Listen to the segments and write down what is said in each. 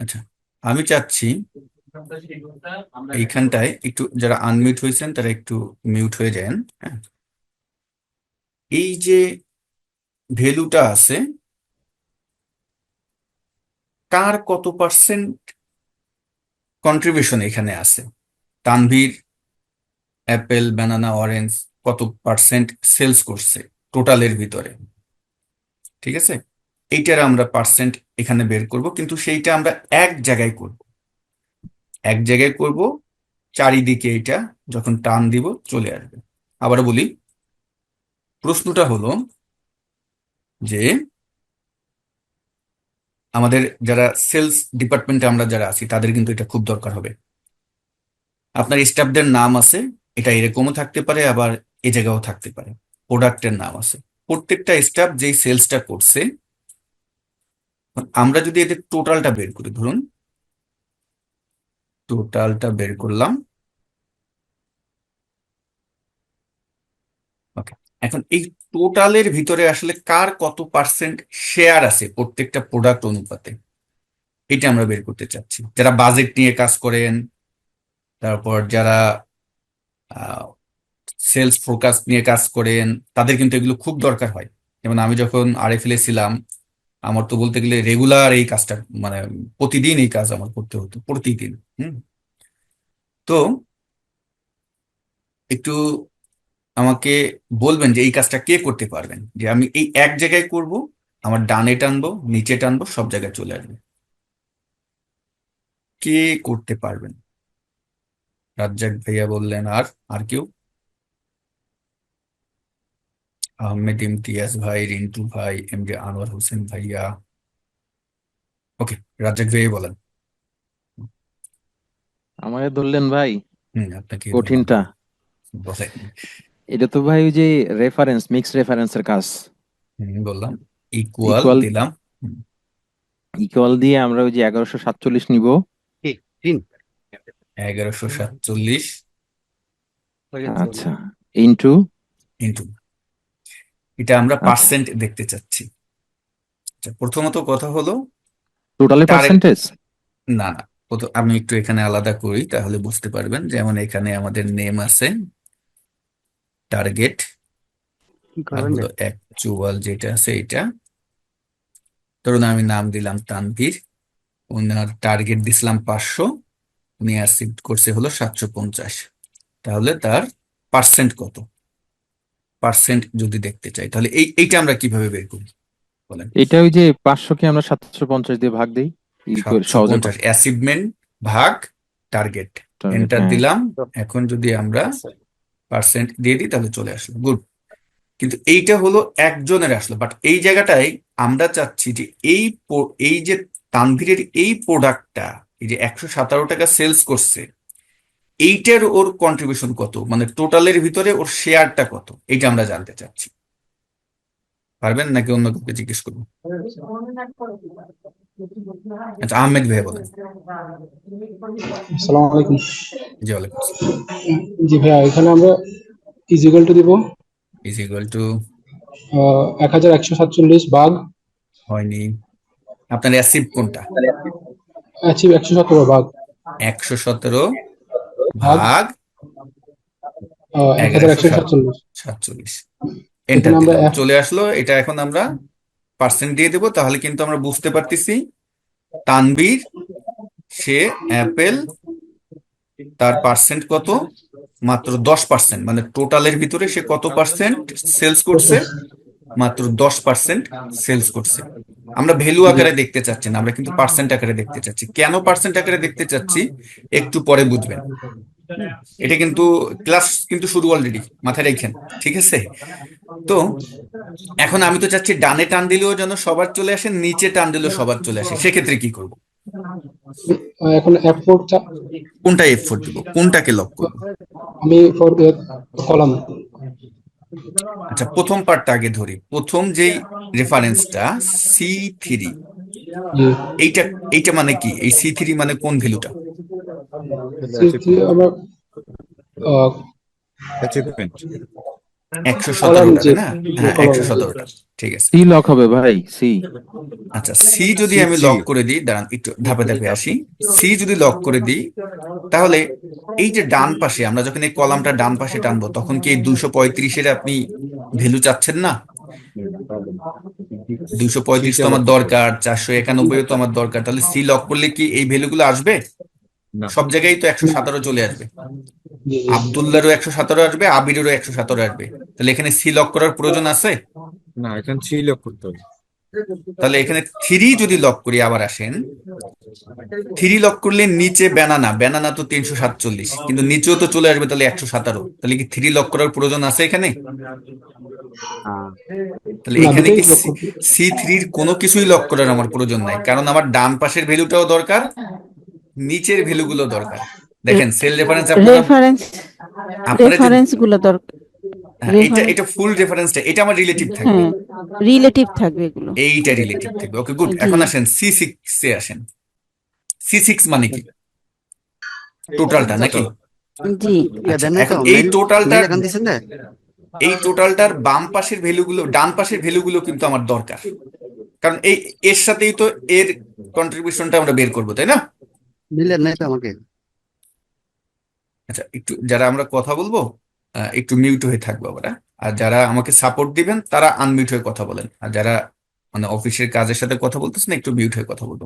আচ্ছা আমি চাচ্ছি এইখানটায় একটু যারা আনমিউট হয়েছেন, তারা একটু মিউট হয়ে যান হ্যাঁ। এই যে ভ্যালুটা আছে কার কত পার্সেন্ট কন্ট্রিবিউশন এখানে আছে? তানভীর, অ্যাপেল ব্যানানা অরেঞ্জ, কত পার্সেন্ট সেলস করছে টোটালের ভিতরে? ঠিক আছে? এইটার আমরা পার্সেন্ট এখানে বের করব, কিন্তু সেইটা আমরা এক জায়গায় করব। এক জায়গায় করব, চারিদিকে এটা যখন টান দিব চলে আসবে। আবার বলি, প্রশ্নটা হলো যে আমাদের যারা সেলস ডিপার্টমেন্টে আমরা যারা আছি, তাদের কিন্তু এটা খুব দরকার হবে। আপনার স্টাফদের নাম আছে, এটা এরকমও থাকতে পারে, আবার এ জায়গাও থাকতে পারে। প্রোডাক্টের নাম আছে। প্রত্যেকটা স্টাফ যেই সেলসটা করছে আমরা যদি এদের টোটালটা বের করি, ধরুন টোটালটা বের করলাম। এখন এই টোটালের ভিতরে আসলে কার কত পার্সেন্ট শেয়ার আছে প্রত্যেকটা প্রোডাক্ট অনুপাতে? এটা আমরা বের করতে চাচ্ছি। যারা বাজেট নিয়ে কাজ করেন, তারপর যারা সেলস ফোরকাস্ট নিয়ে কাজ করেন, তাদের কিন্তু এগুলো খুব দরকার হয়। যেমন আমি যখন আরএফএল ছিলাম আমার তো বলতে গেলে রেগুলার এই কাজটা মানে প্রতিদিন এই কাজ আমার করতে হতো, প্রতিদিন, হুম। তো একটু আমাকে বলবেন যে এই কাজটা কে করতে পারবেন? যে আমি এই এক জায়গায় করব, আমার ডানে টানবো, নিচে টানবো, সব জায়গায় চলে আসবে। কে করতে পারবেন? রাজ্জাক ভাইয়া বললেন, আর আর কেউ? আহমেদ ইমতিয়াজ ভাই রিন্টু ভাই এম জে আনোয়ার হোসেন ভাইয়া। ওকে রাজ্জাক ভাইয়া বলেন। আমাকে ধরলেন ভাই? হুম আপনাকে কঠিনটা। বলেন। এটা তো ভাই ওই যে রেফারেন্স মিক্স রেফারেন্সের কাজ। হুম বললাম। ইকুয়াল Equal- দিলাম। ইকুয়াল দিয়ে আমরা ওই যে এগারোশো সাতচল্লিশ নিব। এগারোশো সাতচল্লিশ। আচ্ছা ইন্টু ইন্টু এটা আমরা পার্সেন্ট দেখতে চাচ্ছি। আচ্ছা প্রথমত কথা হলো টোটালি পার্সেন্টেজ না না প্রথম আমি একটু এখানে আলাদা করি তাহলে বুঝতে পারবেন। যেমন এখানে আমাদের নেম আছে টার্গেট অ্যাকচুয়াল যেটা আছে এটা। ধরুন আমি নাম দিলাম তানভীর ওনার টার্গেট দিছিলাম পাঁচশো উনি অ্যাসিভ করছে হলো সাতশো পঞ্চাশ। তাহলে তার পার্সেন্ট কত? পার্সেন্ট যদি দেখতে চাই তাহলে এই এইটা আমরা কীভাবে বের করি? বলেন। এটা ওই যে পাঁচশোকে আমরা সাতশো পঞ্চাশ দিয়ে ভাগ দিই পঞ্চাশ অ্যাচিভমেন্ট ভাগ টার্গেট এন্টার হ্যাঁ। দিলাম এখন যদি আমরা পার্সেন্ট দিয়ে দিই তাহলে চলে আসলো। গুড কিন্তু এইটা হলো একজনের আসলো বাট এই জায়গাটায় আমরা চাচ্ছি যে এই এই যে তানভীরের এই প্রোডাক্টটা এই যে একশো সতেরো টাকা সেলস করছে এইটার ওর কন্ট্রিবিউশন কত? মানে টোটালের ভিতরে ওর শেয়ারটা কত? এইটা আমরা জানতে চাচ্ছি। পারবেন নাকি অন্য কাউকে জিজ্ঞেস করব? আচ্ছা আহমেদ ভাই বলেন। আসসালামু আলাইকুম। জি ওয়ালাইকুম জি ভাইয়া এখানে আমরা ইজিক্যাল টু দিব। ইজ ইকুয়াল টু এক হাজার একশো সাতচল্লিশ বাঘ হয়নি। আপনার অ্যাসিভ কোনটা? অ্যাচিভ একশো সতেরো বাঘ একশো সতেরো। ভাগ সাতচল্লিশ। এন্টার চলে আসলো। এটা এখন আমরা পার্সেন্ট দিয়ে দেবো। তাহলে কিন্তু আমরা বুঝতে পারতেছি তানভীর সে অ্যাপেল তার পার্সেন্ট কত? মাত্র দশ পার্সেন্ট মানে টোটালের ভিতরে সে কত পার্সেন্ট সেলস করছে। মাত্র দশ পার্সেন্ট সেলস করছে। আমরা ভ্যালু আকারে দেখতে চাচ্ছি না আমরা কিন্তু পার্সেন্ট আকারে দেখতে চাচ্ছি। কেন পার্সেন্ট আকারে দেখতে চাচ্ছি? একটু পরে বুঝবেন। এটা কিন্তু ক্লাস কিন্তু শুরু অলরেডি মাথায় রেখেন ঠিক আছে? তো এখন আমি তো চাচ্ছি ডানে টান দিলেও যেন সবার চলে আসে নিচে টান দিলেও সবার চলে আসে। সেক্ষেত্রে কি করব? এখন ফোর কোনটা এফ ফোর দিব? কোনটাকে লক করব? আমি ফর কলাম আচ্ছা প্রথম পার্টটা আগে ধরি। প্রথম যেই রেফারেন্সটা সি থ্রি এইটা এইটা মানে কি? এই সি থ্রি মানে কোন ভ্যালুটা C3 আমরা আহ, অ্যাচিভমেন্ট একশো সতেরোটা না? হ্যাঁ একশো। সতেরোটা ঠিক আছে। সি লক হবে ভাই সি। আচ্ছা সি যদি আমি লক করে দিই দাঁড়ান একটু ধাপে ধাপে আসি। সি যদি লক করে দিই তাহলে এই যে ডান পাশে আমরা যখন এই কলামটা ডান পাশে টানবো তখন কি এই দুইশো পঁয়ত্রিশের আপনি ভ্যালু চাচ্ছেন না? দুইশো পঁয়ত্রিশ তো আমার দরকার চারশো একানব্বই তো আমার দরকার। তাহলে সি লক করলে কি এই ভ্যালুগুলো আসবে? সব জায়গায় তো একশো সতেরো চলে আসবে। আবদুল্লারও একশো সতেরো আসবে আবিরেরও একশো সতেরো আসবে। তাহলে এখানে সি লক করার প্রয়োজন আছে? না এখানে সি লক করতে হবে। তাহলে এখানে থ্রি যদি লক করি আবার আসেন। থ্রি লক করলে নিচে ব্যানানা ব্যানানা তো তিনশো সাতচল্লিশ কিন্তু নিচেও তো চলে আসবে তাহলে একশো সতেরো। তাহলে কি থ্রি লক করার প্রয়োজন আছে এখানে? তাহলে এখানে কি। সি থ্রির কোনো কিছুই লক করার আমার প্রয়োজন নাই কারণ আমার ডান পাশের ভ্যালুটাও দরকার নিচের ভ্যালুগুলো দরকার। দেখেন সেল রেফারেন্স আপনারা রেফারেন্স রেফারেন্সগুলো দরকার এটা এটা ফুল রেফারেন্সটা এটা আমার রিলেটিভ থাকবে। হ্যাঁ রিলেটিভ থাকবে এগুলো। এইটা রিলেটিভ থাকবে। ওকে গুড এখন আসেন সি সিক্স এ আসেন। সি সিক্স মানে কি? টোটালটা নাকি? জি। আচ্ছা, এখন এই টোটালটা এই টোটালটার বাম পাশের ভ্যালুগুলো ডান পাশের ভ্যালুগুলো কিন্তু আমার দরকার। কারণ এই এর সাথেই তো এর কন্ট্রিবিউশনটা আমরা বের করব তাই না? মিলেন নাই তো আমাকে। আচ্ছা একটু, যারা আমরা কথা বলব একটু মিউট হয়ে থাকব আমরা। আর যারা আমাকে সাপোর্ট দিবেন, তারা আনমিউট হয়ে কথা বলেন। আর যারা মানে অফিসের কাজের সাথে কথা বলতেছেন, একটু মিউট হয়ে কথা বলব।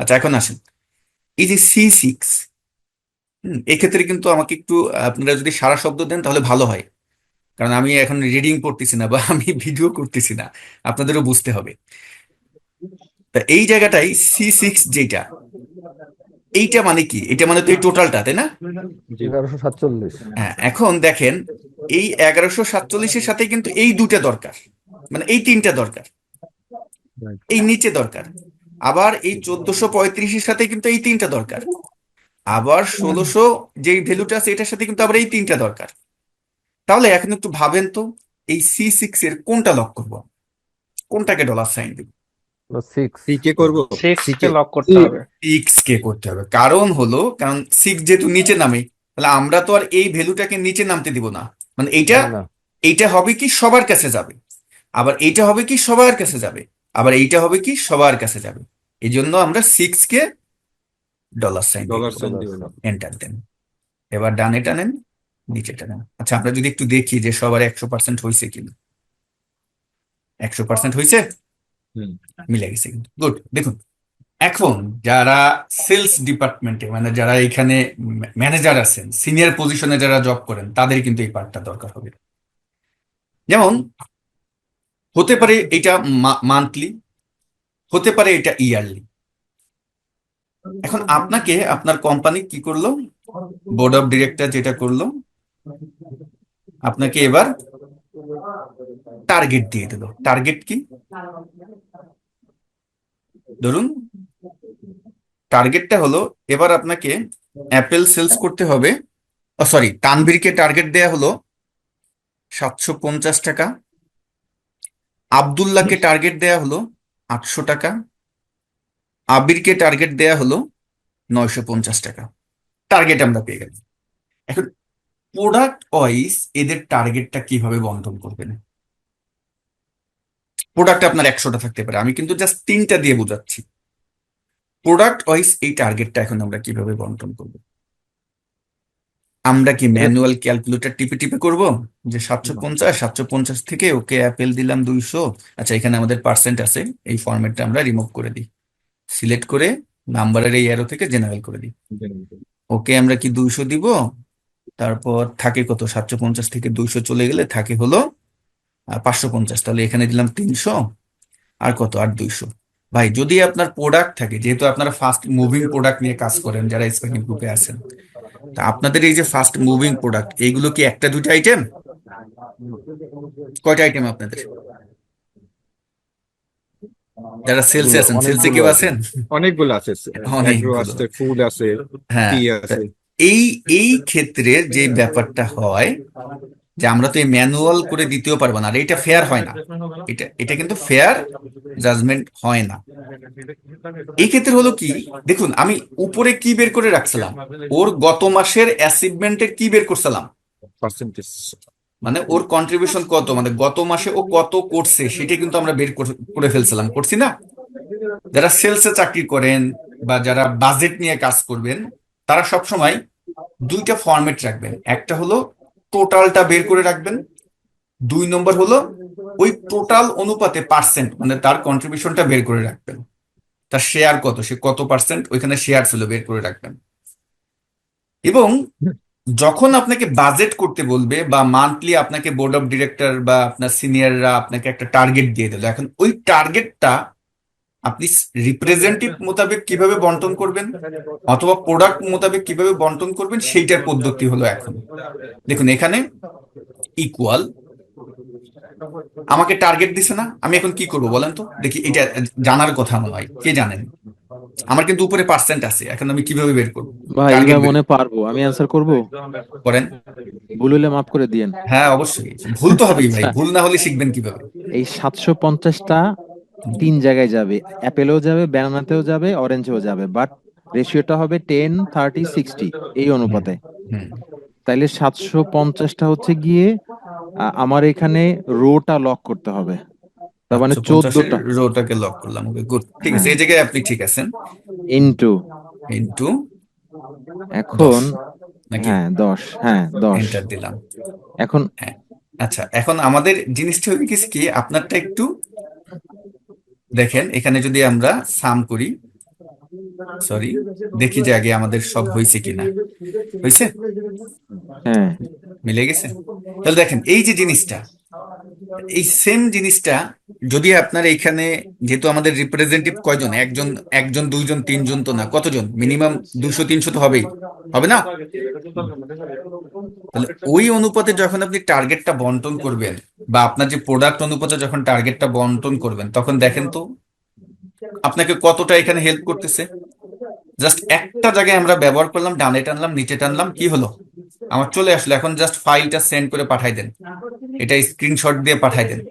আচ্ছা এখন আসেন। এই যে সি সিক্স এক্ষেত্রে কিন্তু আমাকে একটু, আপনারা যদি সারা শব্দ দেন, তাহলে ভালো হয়। কারণ আমি এখন রিডিং করতেছি না বা আমি ভিডিও করতেছি না। আপনাদেরও বুঝতে হবে। তা এই জায়গাটাই সি সিক্স যেটা এইটা মানে কি? এটা মানে তো এই টোটালটা তাই না? এগারোশো সাতচল্লিশ। হ্যাঁ এখন দেখেন এই এগারোশো সাতচল্লিশের সাথে কিন্তু এই দুটা দরকার। মানে এই তিনটা দরকার। এই নিচে দরকার। আবার এই চোদ্দশো পঁয়ত্রিশের সাথে কিন্তু এই তিনটা দরকার। আবার ষোলোশো যেই ভ্যালুটা আছে এটার সাথে কিন্তু আবার এই তিনটা দরকার। তাহলে এখন একটু ভাবেন তো এই সি সিক্স এর কোনটা লক করব? কোনটাকে ডলার সাইন দিব? কে করব? কে লক করতে হবে। সিক্স কে করতে হবে। কারণ হলো কারণ সিক্স যেহেতু নিচে নামে তাহলে আমরা তো আর এই ভ্যালুটাকে নিচে নামতে দিব না। মানে এইটা এইটা হবে কি সবার কাছে যাবে। আবার এইটা হবে কি সবার কাছে যাবে। আবার এইটা হবে কি সবার কাছে যাবে। এই জন্য আমরা six K dollar sign dollar sign দিবে। এন্টার দেন। এবার ডানে টানেন নিচে টানেন। আচ্ছা আমরা যদি একটু দেখি যে সবার একশো পার্সেন্ট হয়েছে কিনা। একশো পার্সেন্ট হয়েছে। মিলে গেছে কিন্তু। গুড দেখুন এখন যারা সেলস ডিপার্টমেন্টে মানে যারা এখানে ম্যানেজার আছেন সিনিয়র পজিশনে যারা জব করেন তাদের কিন্তু এই পার্টটা দরকার হবে। যেমন হতে পারে এটা মান্থলি হতে পারে এটা ইয়ারলি এখন আপনাকে আপনার কোম্পানি কি করল? বোর্ড অফ ডিরেক্টর যেটা করল আপনাকে এবার টার্গেট দিয়ে দিল। টার্গেট কি? ধরুন টার্গেটটা হলো, এবার আপনাকে অ্যাপেল সেলস করতে হবে সরি তানভীরকে টার্গেট দেয়া হলো সাতশো পঞ্চাশ টাকা, আবদুল্লাহকে টার্গেট দেয়া হলো আটশো টাকা, আবিরকে টার্গেট দেয়া হলো নয়শো পঞ্চাশ টাকা। টার্গেট আমরা পেয়ে গেলাম। এখন প্রোডাক্ট ওয়াইজ এদের টার্গেটটা কীভাবে বন্টন করবেন? প্রোডাক্ট আপনার একশোটা থাকতে পারে। আমি কিন্তু জাস্ট তিনটা দিয়ে বোঝাচ্ছি। প্রোডাক্ট ওয়াইজ এই টার্গেটটা এখন আমরা কীভাবে বন্টন করব? আমরা কি ম্যানুয়াল ক্যালকুলেটর টিপে টিপে করব? যে সাতশো পঞ্চাশ সাতশো পঞ্চাশ থেকে ওকে অ্যাপেল দিলাম দুইশো। আচ্ছা এখানে আমাদের পার্সেন্ট আছে। এই ফরম্যাটটা আমরা রিমুভ করে দিই। সিলেক্ট করে নাম্বারের এই অ্যারো থেকে জেনারেল করে দিই। ওকে আমরা কি দুইশো দিব? তারপর থাকে কত? সাতশো পঞ্চাশ থেকে দুইশো চলে গেলে থাকে হলো পাঁচশো পঞ্চাশ তাহলে এখানে দিলাম তিনশো আর কত? আর দুইশো। ভাই যদি আপনার প্রোডাক্ট থাকে যেহেতু আপনারা ফাস্ট মুভিং প্রোডাক্ট নিয়ে কাজ করেন যারা স্পেকিং গ্রুপে আছেন তা আপনাদের এই যে ফাস্ট মুভিং প্রোডাক্ট এইগুলো কি একটা দুইটা আইটেম কয়টা আইটেম আপনাদের? যারা সেলসে আছেন সেলসে কেউ আছেন? অনেকগুলো আছে আছে ফুড আছে হ্যাঁ এই এই ক্ষেত্রে যে ব্যাপারটা হয় যে আমরা তো এই ম্যানুয়াল করে দিতেও পারব না আর এটা ফেয়ার হয় না। এটা এটা কিন্তু ফেয়ার জাজমেন্ট হয় না। এই ক্ষেত্রে হলো কি দেখুন আমি উপরে কি বের করে রাখছিলাম? ওর গত মাসের অ্যাচিভমেন্টের কি বের করছিলাম? মানে ওর কন্ট্রিবিউশন কত? মানে গত মাসে ও কত করছে সেটা কিন্তু আমরা বের করে- করে ফেলছিলাম। করছি না? যারা সেলসে চাকরি করেন বা যারা বাজেট নিয়ে কাজ করবেন তারা সবসময় দুইটা ফরম্যাট রাখবেন। একটা হলো টোটালটা বের করে রাখবেন। দুই নম্বর হলো, ওই টোটাল অনুপাতে পার্সেন্ট মানে তার কন্ট্রিবিউশনটা বের করে রাখবেন। তার শেয়ার কত, সে কত পার্সেন্ট ওইখানে শেয়ার ছিল বের করে রাখবেন। এবং যখন আপনাকে বাজেট করতে বলবে বা মান্থলি আপনাকে বোর্ড অফ ডিরেক্টর বা আপনার সিনিয়ররা আপনাকে একটা টার্গেট দিয়ে দিল, এখন ওই টার্গেটটা আপনি রিপ্রেজেন্টেটিভ মোতাবেক কীভাবে বন্টন করবেন? অথবা প্রোডাক্ট মোতাবেক কীভাবে বন্টন করবেন? সেইটার পদ্ধতি হলো এখন। দেখুন এখানে ইকুয়াল আমাকে টার্গেট দিছে না। আমি এখন কি করব বলেন তো? দেখি এটা জানার কথা নয়। কে জানেন? আমার কিন্তু উপরে পার্সেন্ট আছে। এখন আমি কীভাবে বের করব? ভাই বের- মনে পারব। আমি অ্যান্সার করব? করেন। ভুল হলে মাফ করে দিয়েন। হ্যাঁ অবশ্যই। ভুল তো হবেই ভাই। ভুল না হলে শিখবেন কীভাবে? এই সাতশো পঞ্চাশটা তিন জায়গায় যাবে। অ্যাপেলেও যাবে ব্যানানাতেও যাবে অরেঞ্জেও যাবে। বাট রেশিওটা হবে টেন থার্টি সিক্সটি এই অনুপাতে। তাইলে সাতশো পঞ্চাশটা হচ্ছে গিয়ে আমার এখানে রোটা লক করতে হবে। তার মানে চোদ্দটা। রোটাকে লক করলাম। ওকে গুড ঠিক আছে এই জায়গায় আপনি ঠিক আছেন? ইন্টু ইনটু এখন হ্যাঁ দশ। হ্যাঁ দশ। এন্টার দিলাম। এখন আচ্ছা এখন আমাদের জিনিসটা হয়ে গেছে কি আপনারটা একটু দেখেন এখানে যদি আমরা সাম করি সরি দেখি যে আগে আমাদের সব হয়েছে কিনা। হয়েছে? হ্যাঁ। মিলে গেছে? তাহলে দেখেন এই যে জিনিসটা এই সেম জিনিসটা যদি আপনার এখানে যেহেতু আমাদের রিপ্রেজেন্টেটিভ কয়জন? একজন একজন, দুইজন, তিনজন তো না, কতজন? মিনিমাম দুশো, তিনশো তো হবেই। হবে না? তাহলে ওই অনুপাতে যখন আপনি টার্গেটটা বন্টন করবেন, বা আপনার যে প্রোডাক্ট অনুপাতে যখন টার্গেটটা বন্টন করবেন, তখন দেখেন তো আপনাকে কতটা এখানে হেল্প করতেছে। জাস্ট একটা জায়গায় আমরা ব্যবহার করলাম, ডানে টানলাম, নিচে টানলাম, কি হলো? আমার চলে আসলো, এখন জাস্ট ফাইলটা সেন্ড করে পাঠাই দেন। এটা স্ক্রিনশট দিয়ে পাঠাই দেন।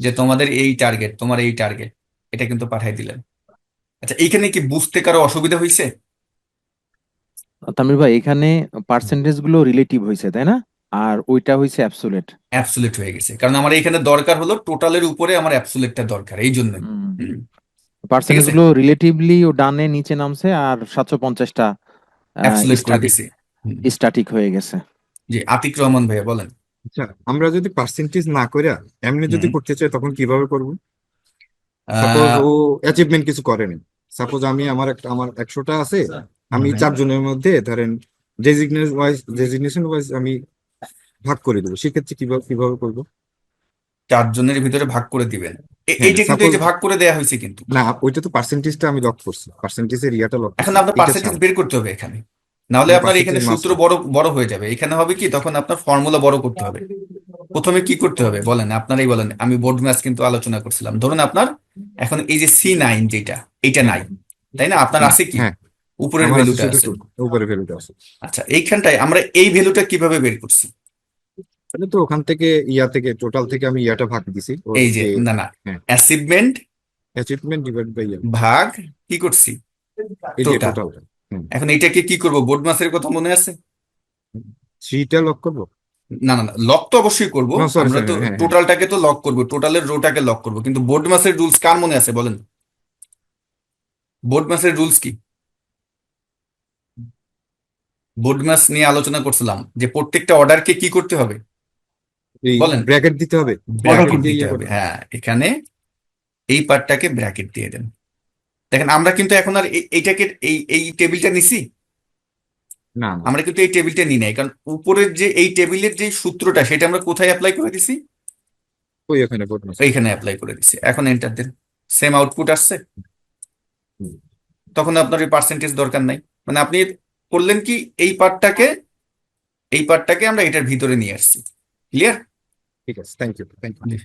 যে তোমাদের এই টার্গেট তোমার এই টার্গেট এটা কিন্তু পাঠাই দিলেন। আচ্ছা এইখানে কি বুঝতে কারও অসুবিধা হয়েছে তামির ভাই এখানে পার্সেন্টেজগুলো রিলেটিভ হয়েছে তাই না? আর ওইটা হয়েছে অ্যাবসোলেট অ্যাবসুলেট হয়ে গেছে। কারণ আমার এখানে দরকার হলো টোটালের উপরে আমার অ্যাবসুলেটটা দরকার এই জন্য। পার্সেন্টেজগুলো রিলেটিভলি ও ডানে নিচে নামছে আর সাতশো পঞ্চাশটা অ্যাবসুলেট করে দিছি। স্ট্যাটিক হয়ে গেছে। জি আতিক রহমান ভাইয়া বলেন। আচ্ছা আমরা যদি পার্সেন্টেজ না করে এমনি যদি। করতে চাই তখন কীভাবে করব? সাপোজ ও অ্যাচিভমেন্ট কিছু করেনি সাপোজ আমি আমার একটা আমার একশোটা আছে আমি হুম। চারজনের মধ্যে ধরেন ডেজিগনেশন ওয়াইজ ডেজিগনেশন ওয়াইজ আমি ভাগ করে দেবো। সেক্ষেত্রে কীভাবে কীভাবে করব? চারজনের ভিতরে ভাগ করে দিবেন। হ্যাঁ, এইটা কিন্তু এই যে ভাগ করে দেয়া হয়েছে কিন্তু। না ওইটা তো পার্সেন্টেজটা আমি লক করছি। পার্সেন্টেজের ইয়াটা লক এখন আপনার পার্সেন্টেজ বের করতে হবে এখানে। না হলে আপনার এখানে সূত্র বড় বড় হয়ে যাবে। এখানে হবে কি? তখন আপনার ফর্মুলা বড় করতে হবে। প্রথমে কি করতে হবে? বলেন আপনারাই বলেন। আমি বোর্ড ম্যাথ কিন্তু আলোচনা করছিলাম। ধরুন আপনার এখন এই যে সি নাইন যেটা এটা নাই তাই না? আপনার আছে কি? হ্যাঁ। উপরের ভ্যালুটা আছে আছে। শুধু উপরে ভ্যালুটা আছে। আচ্ছা এইখানটায় আমরা এই ভ্যালুটা কীভাবে বের করছি? তাহলে তো ওখান থেকে ইয়া থেকে টোটাল থেকে আমি ইয়াটা ভাগ দিছি। এই যে না না। অ্যাচিভমেন্ট অ্যাচিভমেন্ট ডিভাইড বাই ভাগ কি করছি? এই যে Total। টোটালটা এখন এইটাকে কি করব? বোর্ড মাসের কথা মনে আছে? থ্রিটা লক করব? না না লক তো অবশ্যই করব। আমরা তো হ্যাঁ, হ্যাঁ। টোটালটাকে তো লক করব টোটালের রোটাকে লক করব। কিন্তু বোর্ড মাসের রুলস কার মনে আছে বলেন? বোর্ড মাসের রুলস কি? বোর্ড মাস নিয়ে আলোচনা করছিলাম যে প্রত্যেকটা অর্ডারকে কি করতে হবে? বলেন। ব্র্যাকেট দিতে হবে? ব্র্যাকেট দিতে হবে হ্যাঁ এখানে এই পার্টটাকে ব্র্যাকেট দিয়ে দেন। দেখেন আমরা কিন্তু এখন আর এই- এইটাকে এই এই টেবিলটা নিছি? না না। আমরা কিন্তু এই টেবিলটা নিই নাই কারণ উপরের যে এই টেবিলের যে সূত্রটা সেটা আমরা কোথায় অ্যাপ্লাই করে দিছি? ওই এখানে এইখানে অ্যাপ্লাই করে দিছি। এখন এন্টার দেন। সেম আউটপুট আসছে। তখন আপনার ওই পার্সেন্টেজ দরকার নাই। মানে আপনি করলেন কি এই পার্টটাকে এই পার্টটাকে আমরা এটার ভিতরে নিয়ে আসছি। ক্লিয়ার ঠিক আছে থ্যাংক ইউ থ্যাংক ইউ